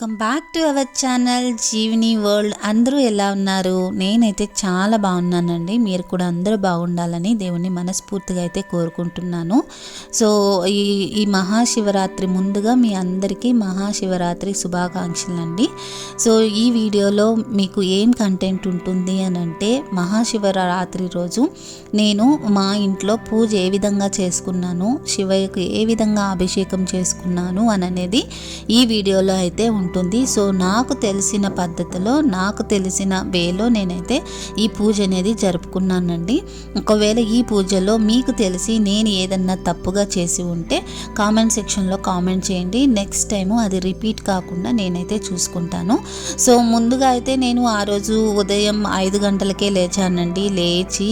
Welcome back to our channel Jeevini world. అందరూ ఎలా ఉన్నారు? నేనైతే చాలా బాగున్నానండి. మీరు కూడా అందరూ బాగుండాలని దేవుని మనస్ఫూర్తిగా అయితే కోరుకుంటున్నాను. సో ఈ ఈ మహాశివరాత్రి ముందుగా మీ అందరికీ మహాశివరాత్రి శుభాకాంక్షలు అండి సో ఈ వీడియోలో మీకు ఏం కంటెంట్ ఉంటుంది అని అంటే మహాశివరాత్రి రోజు నేను మా ఇంట్లో పూజ ఏ విధంగా చేసుకున్నాను శివయ్యకు ఏ విధంగా అభిషేకం చేసుకున్నాను అని అనేది ఈ వీడియోలో అయితే ఉంటుంది. ఉంటుంది. సో నాకు తెలిసిన పద్ధతిలో నాకు తెలిసిన వేలో నేనైతే ఈ పూజ అనేది జరుపుకున్నానండి. ఒకవేళ ఈ పూజలో మీకు తెలిసి నేను ఏదన్నా తప్పుగా చేసి ఉంటే కామెంట్ సెక్షన్లో కామెంట్ చేయండి. నెక్స్ట్ టైము అది రిపీట్ కాకుండా నేనైతే చూసుకుంటాను. సో ముందుగా అయితే నేను ఆ రోజు ఉదయం ఐదు గంటలకే లేచానండి. లేచి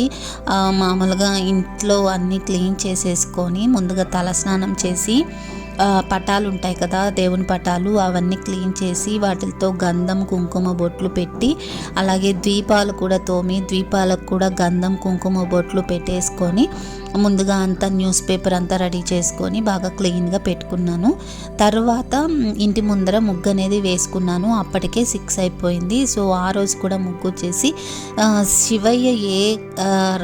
మామూలుగా ఇంట్లో అన్నీ క్లీన్ చేసేసుకొని ముందుగా తలస్నానం చేసి పటాలు ఉంటాయి కదా దేవుని పటాలు అవన్నీ క్లీన్ చేసి వాటితో గంధం కుంకుమ బొట్లు పెట్టి అలాగే ద్వీపాలు కూడా తోమి ద్వీపాలకు కూడా గంధం కుంకుమ బొట్లు పెట్టేసుకొని ముందుగా అంతా న్యూస్ పేపర్ అంతా రెడీ చేసుకొని బాగా క్లీన్గా పెట్టుకున్నాను. తర్వాత ఇంటి ముందర ముగ్గు అనేది వేసుకున్నాను. అప్పటికే సిక్స్ అయిపోయింది. సో ఆ రోజు కూడా ముగ్గు వచ్చేసి శివయ్య ఏ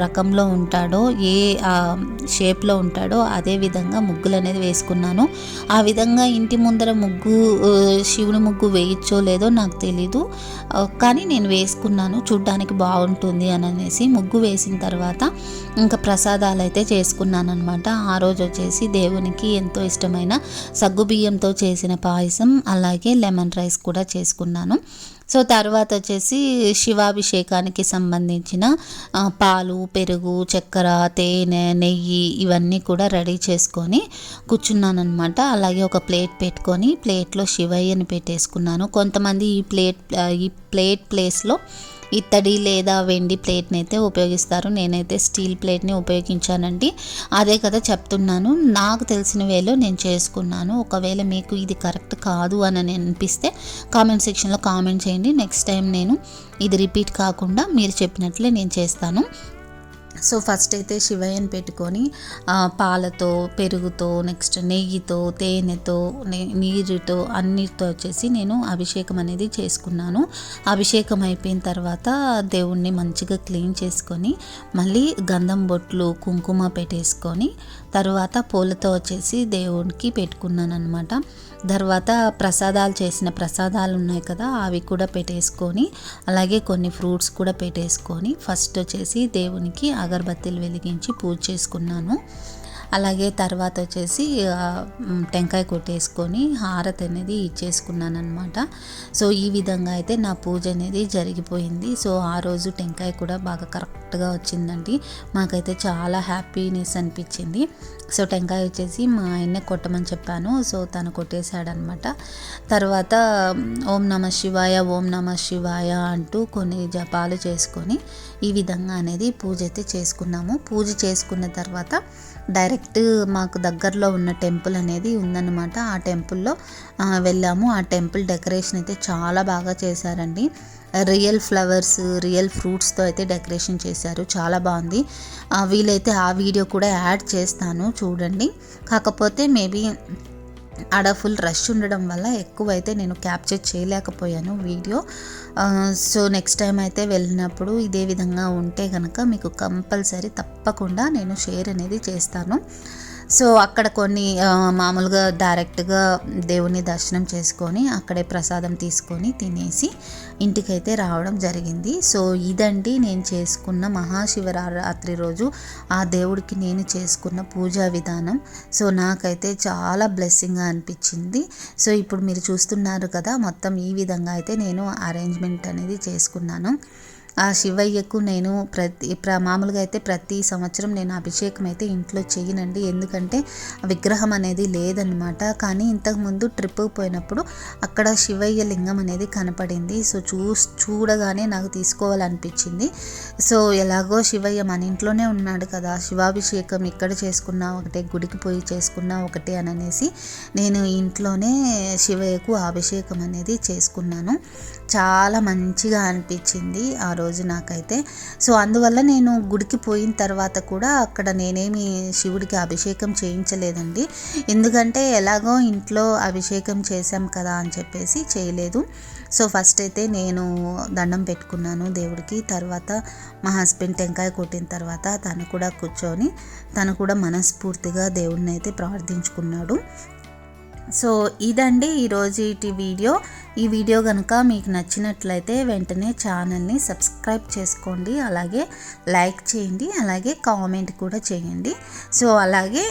రకంలో ఉంటాడో ఏ షేప్లో ఉంటాడో అదే విధంగా ముగ్గులు అనేది వేసుకున్నాను. ఆ విధంగా ఇంటి ముందర ముగ్గు శివుని ముగ్గు వేయచ్చో లేదో నాకు తెలీదు. కానీ నేను వేసుకున్నాను చూడ్డానికి బాగుంటుంది అని అనేసి ముగ్గు వేసిన తర్వాత ఇంకా ప్రసాదాలు అయితే చేసుకున్నాను అనమాట ఆ రోజు వచ్చేసి దేవునికి ఎంతో ఇష్టమైన సగ్గుబియ్యంతో చేసిన పాయసం అలాగే లెమన్ రైస్ కూడా చేసుకున్నాను. సో తర్వాత వచ్చేసి శివాభిషేకానికి సంబంధించిన పాలు పెరుగు చక్కెర తేనె నెయ్యి ఇవన్నీ కూడా రెడీ చేసుకొని కూర్చున్నాను అనమాట అలాగే ఒక ప్లేట్ పెట్టుకొని ప్లేట్లో శివయ్యని పెట్టేసుకున్నాను. కొంతమంది ఈ ప్లేట్ ఈ ప్లేట్ ప్లేస్లో ఇత్తడి లేదా వెండి ప్లేట్ని అయితే ఉపయోగిస్తారు. నేనైతే స్టీల్ ప్లేట్ని ఉపయోగించానండి. అదే కదా చెప్తున్నాను. నాకు తెలిసిన వేలో నేను చేసుకున్నాను. ఒకవేళ మీకు ఇది కరెక్ట్ కాదు అని అనిపిస్తే కామెంట్ సెక్షన్లో కామెంట్ చేయండి. నెక్స్ట్ టైం నేను ఇది రిపీట్ కాకుండా మీరు చెప్పినట్లే నేను చేస్తాను. సో ఫస్ట్ అయితే శివయ్యని పెట్టుకొని పాలతో పెరుగుతో నెక్స్ట్ నెయ్యితో తేనెతో నే- నీరుతో అన్నిటితో వచ్చేసి నేను అభిషేకం అనేది చేసుకున్నాను. అభిషేకం అయిపోయిన తర్వాత దేవుణ్ణి మంచిగా క్లీన్ చేసుకొని మళ్ళీ గంధం బొట్లు కుంకుమ పెట్టేసుకొని తర్వాత పూలతో వచ్చేసి దేవునికి పెట్టుకున్నాను అనమాట తర్వాత ప్రసాదాలు చేసిన ప్రసాదాలు ఉన్నాయి కదా అవి కూడా పెట్టేసుకొని అలాగే కొన్ని ఫ్రూట్స్ కూడా పెట్టేసుకొని ఫస్ట్ వచ్చేసి దేవునికి అగరబత్తీలు వెలిగించి పూజ చేసుకున్నాను. అలాగే తర్వాత వచ్చేసి టెంకాయ కొట్టేసుకొని హారతి అనేది ఇచ్చేసుకున్నాను అనమాట సో ఈ విధంగా అయితే నా పూజ అనేది జరిగిపోయింది. సో ఆ రోజు టెంకాయ కూడా బాగా కరెక్ట్గా వచ్చిందండి. మాకైతే చాలా హ్యాపీనెస్ అనిపించింది. సో టెంకాయ వచ్చేసి మా ఆయన్నే కొట్టమని చెప్పాను. సో తను కొట్టేశాడనమాట తర్వాత ఓం నమ శివాయ ఓం నమ శివాయ అంటూ కొన్ని జపాలు చేసుకొని ఈ విధంగా అనేది పూజ అయితే చేసుకున్నాము. పూజ చేసుకున్న తర్వాత డైరెక్ట్ మాకు దగ్గరలో ఉన్న టెంపుల్ అనేది ఉందన్నమాట. ఆ టెంపుల్లో వెళ్ళాము. ఆ టెంపుల్ డెకరేషన్ అయితే చాలా బాగా చేశారండి. రియల్ ఫ్లవర్స్ రియల్ ఫ్రూట్స్తో అయితే డెకరేషన్ చేశారు. చాలా బాగుంది. వీలైతే ఆ వీడియో కూడా యాడ్ చేస్తాను చూడండి. కాకపోతే మేబీ ఆడ ఫుల్ రష్ ఉండడం వల్ల ఎక్కువైతే నేను క్యాప్చర్ చేయలేకపోయాను వీడియో. సో నెక్స్ట్ టైం అయితే వెళ్ళినప్పుడు ఇదే విధంగా ఉంటే కనుక మీకు కంపల్సరీ తప్పకుండా నేను షేర్ అనేది చేస్తాను. సో అక్కడ కొన్ని మామూలుగా డైరెక్ట్గా దేవుని దర్శనం చేసుకొని అక్కడే ప్రసాదం తీసుకొని తినేసి ఇంటికైతే రావడం జరిగింది. సో ఇదండి నేను చేసుకున్న మహాశివరాత్రి రోజు. ఆ దేవుడికి నేను చేసుకున్న పూజా విధానం. సో నాకైతే చాలా బ్లెస్సింగ్గా అనిపించింది. సో ఇప్పుడు మీరు చూస్తున్నారు కదా మొత్తం ఈ విధంగా అయితే నేను అరేంజ్మెంట్ అనేది చేసుకున్నాను. ఆ శివయ్యకు నేను ప్రతి ప్ర మామూలుగా అయితే ప్రతి సంవత్సరం నేను అభిషేకం అయితే ఇంట్లో చేయనండి. ఎందుకంటే విగ్రహం అనేది లేదనమాట కానీ ఇంతకుముందు ట్రిప్ పోయినప్పుడు అక్కడ శివయ్య లింగం అనేది కనపడింది. సో చూ చూడగానే నాకు తీసుకోవాలనిపించింది. సో ఎలాగో శివయ్య మన ఇంట్లోనే ఉన్నాడు కదా. శివాభిషేకం ఇక్కడ చేసుకున్నా ఒకటే గుడికి పోయి చేసుకున్నా ఒకటే అని అనేసి నేను ఇంట్లోనే శివయ్యకు అభిషేకం అనేది చేసుకున్నాను. చాలా మంచిగా అనిపించింది ఆ రోజు రోజు నాకైతే. సో అందువల్ల నేను గుడికి పోయిన తర్వాత కూడా అక్కడ నేనేమి శివుడికి అభిషేకం చేయించలేదండి. ఎందుకంటే ఎలాగో ఇంట్లో అభిషేకం చేశాం కదా అని చెప్పేసి చేయలేదు. సో ఫస్ట్ అయితే నేను దండం పెట్టుకున్నాను దేవుడికి. తర్వాత మా హస్బెండ్ టెంకాయ కొట్టిన తర్వాత తను కూడా కూర్చొని తను కూడా మనస్ఫూర్తిగా దేవుడిని అయితే ప్రార్థించుకున్నాడు. సో ఇదండి ఈరోజు ఇటు వీడియో. ఈ వీడియో కనుక మీకు నచ్చినట్లయితే వెంటనే ఛానల్ని సబ్స్క్రైబ్ చేసుకోండి. అలాగే లైక్ చేయండి. అలాగే కామెంట్ కూడా చేయండి. సో అలాగే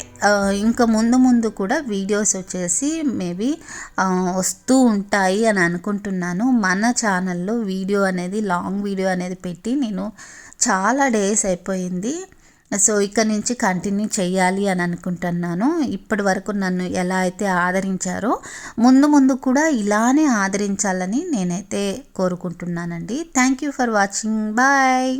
ఇంకా ముందు ముందు కూడా వీడియోస్ వచ్చేసి మేబీ వస్తూ ఉంటాయి అని అనుకుంటున్నాను. మన ఛానల్లో వీడియో అనేది లాంగ్ వీడియో అనేది పెట్టి నేను చాలా డేస్ అయిపోయింది. సో ఇక్కడ నుంచి కంటిన్యూ చేయాలి అని అనుకుంటున్నాను. ఇప్పటి వరకు నన్ను ఎలా అయితే ఆదరించారో ముందు ముందు కూడా ఇలానే ఆదరించాలని నేనైతే కోరుకుంటున్నానండి. Thank you for watching bye